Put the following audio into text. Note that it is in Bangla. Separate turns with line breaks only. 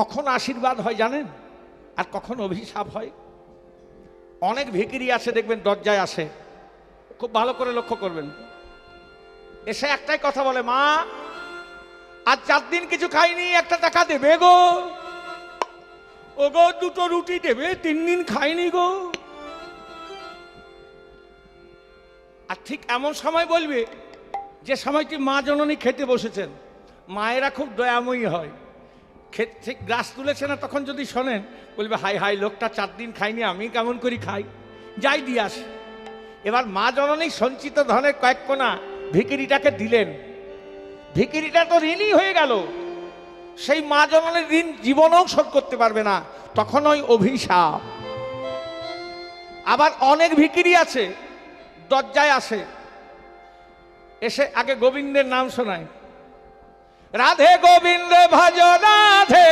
কখন আশীর্বাদ হয় জানেন? আর কখন অভিশাপ হয়? অনেক ভিকিরি আছে, দেখবেন দরজায় আসে। খুব ভালো করে লক্ষ্য করবেন। এসে একটাই কথা বলে, মা আর চার দিন কিছু খাইনি, একটা টাকা দেবে গো। ও গো দুটো রুটি দেবে, তিন দিন খাইনি গো। আর ঠিক এমন সময় বলবে, যে সময়টি মা জননী খেতে বসেছেন। মায়েরা খুব দয়াময়ী হয়। ঠিক গ্রাস তুলেছে না, তখন যদি শোনেন, বলবে হাই হাই লোকটা চার দিন খাইনি আমি কেমন করি খাই? যাই দিয়ে আসি। এবার মা জননী সঞ্চিত ধনের কয়েক কোনা ভিকিরিটাকে দিলেন। ভিকিরিটা তো ঋণই হয়ে গেল। সেই মা জননীর ঋণ জীবনেও শোধ করতে পারবে না, তখন ওই অভিশাপ। আবার অনেক ভিকিরি আছে, দরজায় আসে, এসে আগে গোবিন্দের নাম শোনায়। রাধে গোবিন্দ, ভজ